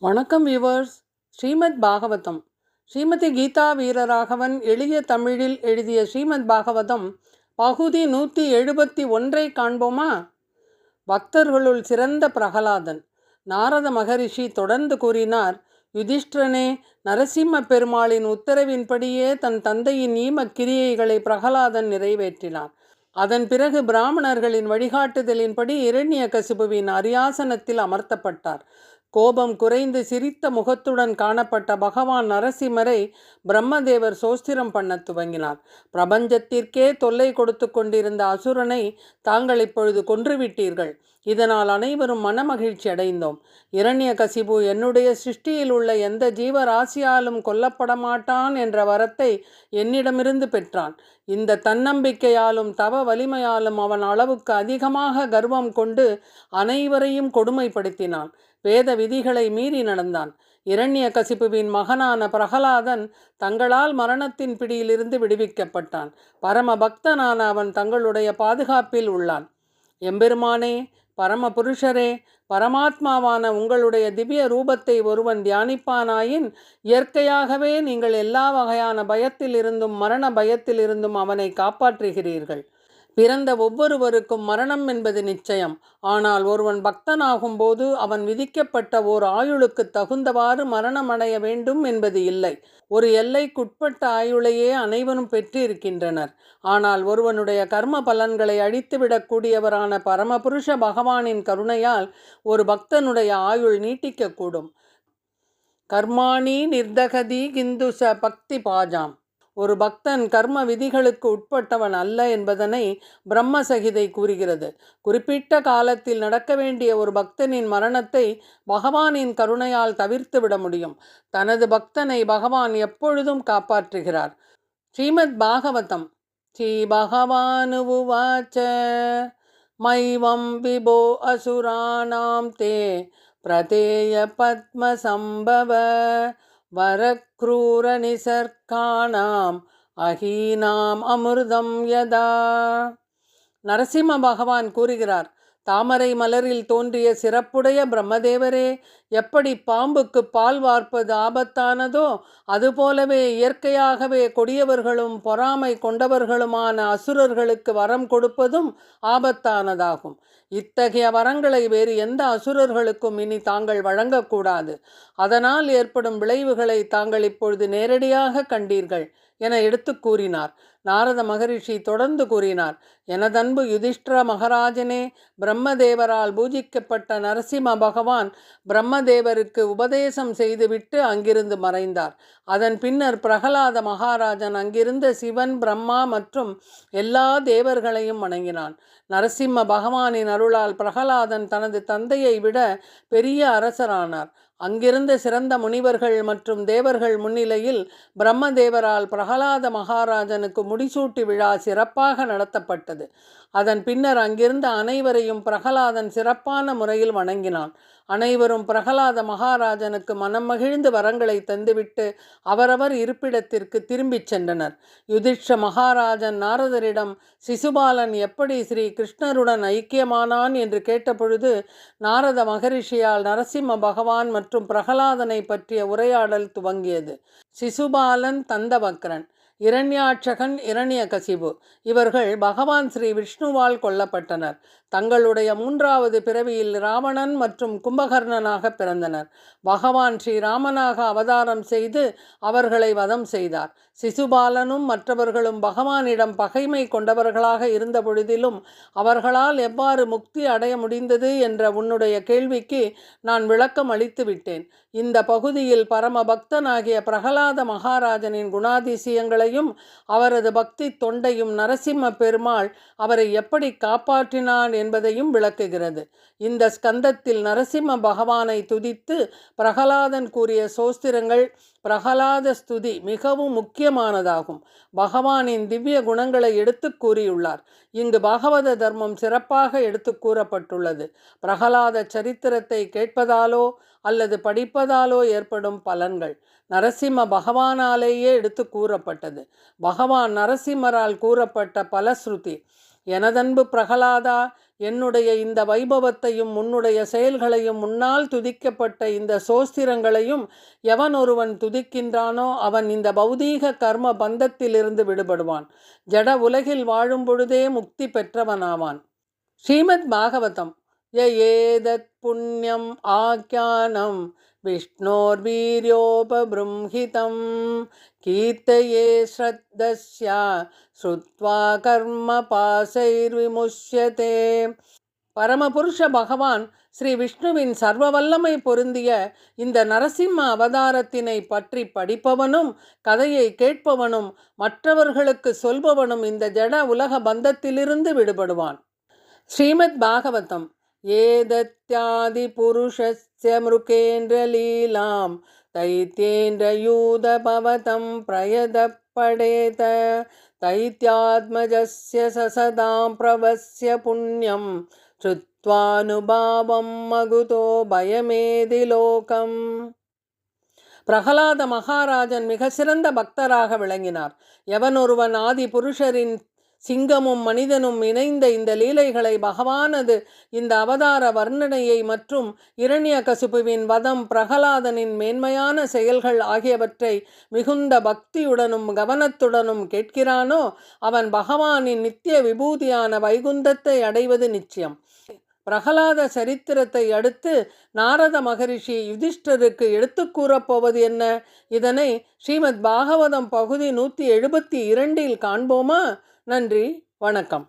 வணக்கம் வியூவர்ஸ் ஸ்ரீமத் பாகவதம். ஸ்ரீமதி கீதா வீரராகவன் எளிய தமிழில் எழுதிய ஸ்ரீமத் பாகவதம் பகுதி நூற்றி எழுபத்தி ஒன்றை காண்போமா? பக்தர்களுள் சிறந்த பிரகலாதன். நாரத மகரிஷி தொடர்ந்து கூறினார் யுதிஷ்டிரனே நரசிம்ம பெருமாளின் உத்தரவின்படியே தன் தந்தையின் ஈமக் கிரியைகளை பிரகலாதன் நிறைவேற்றினார். அதன் பிறகு பிராமணர்களின் வழிகாட்டுதலின்படி இரண்ய கசிபுவின் அரியாசனத்தில் அமர்த்தப்பட்டார். கோபம் குறைந்து சிரித்த முகத்துடன் காணப்பட்ட பகவான் நரசிம்மரை பிரம்மதேவர் சோஸ்திரம் பண்ண துவங்கினார். பிரபஞ்சத்திற்கே தொல்லை கொடுத்து கொண்டிருந்த அசுரனை தாங்கள் இப்பொழுது கொன்றுவிட்டீர்கள். இதனால் அனைவரும் மனமகிழ்ச்சி அடைந்தோம். இரண்ய கசிபு என்னுடைய சிருஷ்டியில் உள்ள எந்த ஜீவராசியாலும் கொல்லப்பட மாட்டான் என்ற வரத்தை என்னிடமிருந்து பெற்றான். இந்த தன்னம்பிக்கையாலும் தவ வலிமையாலும் அவன் அளவுக்கு அதிகமாக கர்வம் கொண்டு அனைவரையும் கொடுமைப்படுத்தினான். வேத விதிகளை மீறி நடந்தான். இரண்ய கசிப்புவின் மகனான பிரகலாதன் தங்களால் மரணத்தின் பிடியிலிருந்து விடுவிக்கப்பட்டான். பரம பக்தனான அவன் தங்களுடைய பாதுகாப்பில் உள்ளான். எம்பெருமானே பரம புருஷரே பரமாத்மாவான உங்களுடைய திவ்ய ரூபத்தை ஒருவன் தியானிப்பானாயின் இயற்கையாகவே நீங்கள் எல்லா வகையான பயத்திலிருந்தும் மரண பயத்திலிருந்தும் அவனை காப்பாற்றுகிறீர்கள். பிறந்த ஒவ்வொருவருக்கும் மரணம் என்பது நிச்சயம். ஆனால் ஒருவன் பக்தனாகும் போது அவன் விதிக்கப்பட்ட ஓர் ஆயுளுக்கு தகுந்தவாறு மரணம் அடைய வேண்டும் என்பது இல்லை. ஒரு எல்லைக்குட்பட்ட ஆயுளையே அனைவரும் பெற்றிருக்கின்றனர். ஆனால் ஒருவனுடைய கர்ம பலன்களை அழித்துவிடக்கூடியவரான பரமபுருஷ பகவானின் கருணையால் ஒரு பக்தனுடைய ஆயுள் நீட்டிக்கக்கூடும். கர்மாணி நிர்தகதி கிந்துச பக்தி பாஜாம். ஒரு பக்தன் கர்ம விதிகளுக்கு உட்பட்டவன் அல்ல என்பதனை பிரம்மசகிதை கூறுகிறது. குறிப்பிட்ட காலத்தில் நடக்க வேண்டிய ஒரு பக்தனின் மரணத்தை பகவானின் கருணையால் தவிர்த்து விட முடியும். தனது பக்தனை பகவான் எப்பொழுதும் காப்பாற்றுகிறார். ஸ்ரீமத் பாகவதம். ஸ்ரீ பகவானுவாச்ச. மைவம் விபோ அசுராணாம் தே. பிரதேய பத்மசம்பவ வரக்ரூரநிசர்க்கானாம் அஹீனாம் அமிர்தம் யதா. நரசிம்ம பகவான் கூறுகிறார் தாமரை மலரில் தோன்றிய சிறப்புடைய பிரம்மதேவரே எப்படி பாம்புக்கு பால் வார்ப்பது ஆபத்தானதோ அதுபோலவே இயற்கையாகவே கொடியவர்களும் பொறாமை கொண்டவர்களுமான அசுரர்களுக்கு வரம் கொடுப்பதும் ஆபத்தானதாகும். இத்தகைய வரங்களை வேறு எந்த அசுரர்களுக்கும் இனி தாங்கள் வழங்கக்கூடாது. அதனால் ஏற்படும் விளைவுகளை தாங்கள் இப்பொழுது நேரடியாக கண்டீர்கள். என எடுத்து கூறினார். நாரத மகரிஷி தொடர்ந்து கூறினார் எனதன்பு யுதிஷ்டிர மகராஜனே பிரம்மதேவரால் பூஜிக்கப்பட்ட நரசிம்ம பகவான் பிரம்மதேவருக்கு உபதேசம் செய்துவிட்டு அங்கிருந்து மறைந்தார். அதன் பின்னர் பிரகலாத மகாராஜன் அங்கிருந்த சிவன் பிரம்மா மற்றும் எல்லா தேவர்களையும் வணங்கினான். நரசிம்ம பகவானின் அருளால் பிரகலாதன் தனது தந்தையை விட பெரிய அரசரானார். அங்கிருந்த சிறந்த முனிவர்கள் மற்றும் தேவர்கள் முன்னிலையில் பிரம்மதேவரால் பிரகலாத மகாராஜனுக்கு முடிசூட்டு விழா சிறப்பாக நடத்தப்பட்டது. அதன் பின்னர் அங்கிருந்த அனைவரையும் பிரகலாதன் சிறப்பான முறையில் வணங்கினான். அனைவரும் பிரகலாத மகாராஜனுக்கு மனம் மகிழ்ந்து வரங்களை தந்துவிட்டு அவரவர் இருப்பிடத்திற்கு திரும்பிச் சென்றனர். யுதிஷ்ட மகாராஜன் நாரதரிடம் சிசுபாலன் எப்படி ஸ்ரீ கிருஷ்ணருடன் ஐக்கியமானான்? என்று கேட்டபொழுது நாரத மகரிஷியால் நரசிம்ம பகவான் மற்றும் பிரகலாதனை பற்றிய உரையாடல் துவங்கியது. சிசுபாலன் தந்தவக்ரன். இரண்யாட்சகன் இரண்யகசிபு. இவர்கள் பகவான் ஸ்ரீ விஷ்ணுவால் கொல்லப்பட்டனர். தங்களுடைய மூன்றாவது பிறவியில் ராவணன் மற்றும் கும்பகர்ணனாக பிறந்தனர். பகவான் ஸ்ரீராமனாக அவதாரம் செய்து அவர்களை வதம் செய்தார். சிசுபாலனும் மற்றவர்களும் பகவானிடம் பகைமை கொண்டவர்களாக இருந்த பொழுதிலும் அவர்களால் எவ்வாறு முக்தி அடைய முடிந்தது என்ற உன்னுடைய கேள்விக்கு நான் விளக்கம் அளித்து விட்டேன். இந்த பகுதியில் பரம பக்தனாகிய பிரகலாத மகாராஜனின் குணாதிசயங்களை குணாதிசயங்களையும் அவரது பக்தி தொண்டையும் நரசிம்ம பெருமாள் அவரை எப்படி காப்பாற்றினான் என்பதையும் விளக்குகிறது. இந்த ஸ்கந்தத்தில் நரசிம்ம பகவானை துதித்து பிரகலாதன் கூறிய சோஸ்திரங்கள் பிரகலாத ஸ்துதி மிகவும் முக்கியமானதாகும். பகவானின் திவ்ய குணங்களை எடுத்து கூறியுள்ளார். இங்கு பாகவத தர்மம் சிறப்பாக எடுத்து கூறப்பட்டுள்ளது. பிரகலாத சரித்திரத்தை கேட்பதாலோ அல்லது படிப்பதாலோ ஏற்படும் பலன்கள். நரசிம்ம பகவானாலேயே எடுத்து கூறப்பட்டது. பகவான் நரசிம்மரால் கூறப்பட்ட பலஸ்ருதி எனதன்பு பிரகலாதா என்னுடைய இந்த வைபவத்தையும் உன்னுடைய செயல்களையும் முன்னால் துதிக்கப்பட்ட இந்த சோஸ்திரங்களையும் எவன் ஒருவன் துதிக்கின்றானோ அவன் இந்த பௌதீக கர்ம பந்தத்திலிருந்து விடுபடுவான். ஜட உலகில் வாழும் பொழுதே முக்தி பெற்றவனாவான். ஸ்ரீமத் பாகவதம். ய ஏதத் புண்ணியம் ஆக்கியானம் विष्णोर्वीर्योपबृंहितं कीर्तये श्रद्धस्या श्रुत्वा कर्मपाशैर्विमुष्यते பரமபுருஷ பகவான் ஸ்ரீ விஷ்ணுவின் சர்வ வல்லமை பொருந்திய இந்த நரசிம்ம அவதாரத்தினை பற்றி படிப்பவனும் கதையை கேட்பவனும் மற்றவர்களுக்கு சொல்பவனும் இந்த ஜட உலக பந்தத்திலிருந்து விடுபடுவான் ஸ்ரீமத் பாகவதம் एतत्यादिपुरुषस्य मृकेन्द्रलीलां तैत्येन्द्रयूतपवतं प्रयदपडेत तैत्यात्मजस्य ससदां प्रवस्य पुण्यं श्रुत्वानुभावं मगुतो भयमेधि लोकम् பிரகலாத மகாராஜன் மிக சிறந்த பக்தராக விளங்கினார் எவனொருவன் ஆதி புருஷரின் சிங்கமும் மனிதனும் இணைந்த இந்த லீலைகளை பகவானது இந்த அவதார வர்ணனையை மற்றும் இரண்ய கசுப்புவின் வதம் பிரகலாதனின் மேன்மையான செயல்கள் ஆகியவற்றை மிகுந்த பக்தியுடனும் கவனத்துடனும் கேட்கிறானோ அவன் பகவானின் நித்திய விபூதியான வைகுந்தத்தை அடைவது நிச்சயம். பிரகலாத சரித்திரத்தை அடுத்து நாரத மகரிஷி யுதிஷ்டருக்கு எடுத்து கூறப்போவது என்ன? இதனை ஸ்ரீமத் பாகவதம் பகுதி நூற்றி எழுபத்தி இரண்டில் காண்போமா? நன்றி வணக்கம்.